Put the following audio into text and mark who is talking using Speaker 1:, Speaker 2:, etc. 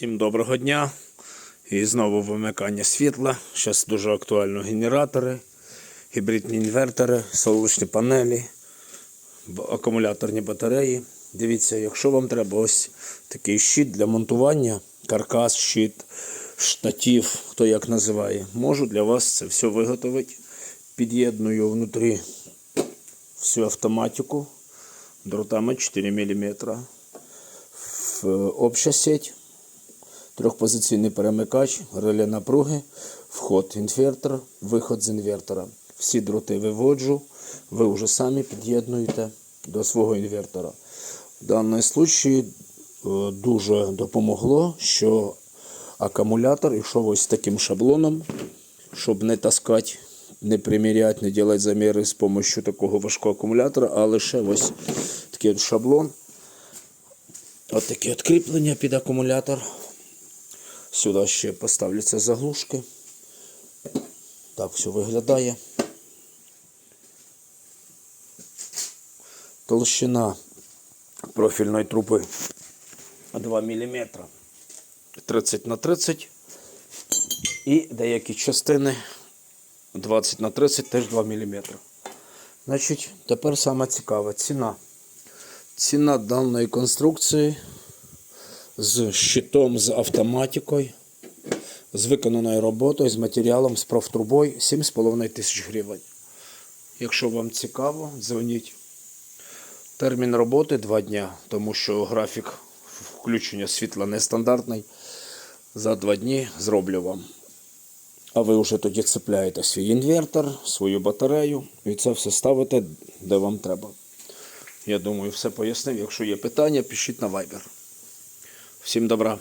Speaker 1: Всім доброго дня. І знову вимикання світла. Зараз дуже актуально генератори, гібридні інвертори, сонячні панелі, акумуляторні батареї. Дивіться, якщо вам треба ось такий щит для монтування, каркас, щит, штатів, хто як називає, можу для вас це все виготовити. Під'єдную внутрі всю автоматику дротами 4 мм. В обща сеть трьохпозиційний перемикач, реле напруги, вход інвертор, виход з інвертора. Всі дроти виводжу, ви вже самі під'єднуєте до свого інвертора. В даному случаї е, дуже допомогло, що акумулятор йшов ось таким шаблоном, щоб не таскати, не приміряти, не робити заміри з допомогою такого важкого акумулятора, а лише ось такий шаблон. От такі от кріплення під акумулятор. Сюди ще поставляться заглушки. Так все виглядає. Толщина профільної труби 2 мм 30 на 30 і деякі частини 20 на 30 теж 2 мм. Значить, тепер саме цікаве ціна. Ціна даної конструкції з щитом, з автоматикою, з виконаною роботою, з матеріалом, з профтрубою 7,5 тисяч гривень. Якщо вам цікаво, дзвоніть. Термін роботи 2 дня, тому що графік включення світла нестандартний. За 2 дні зроблю вам. А ви вже тоді цепляєте свій інвертор, свою батарею і це все ставите, де вам треба. Я думаю, все пояснив. Якщо є питання, пишіть на Viber. Всім добра.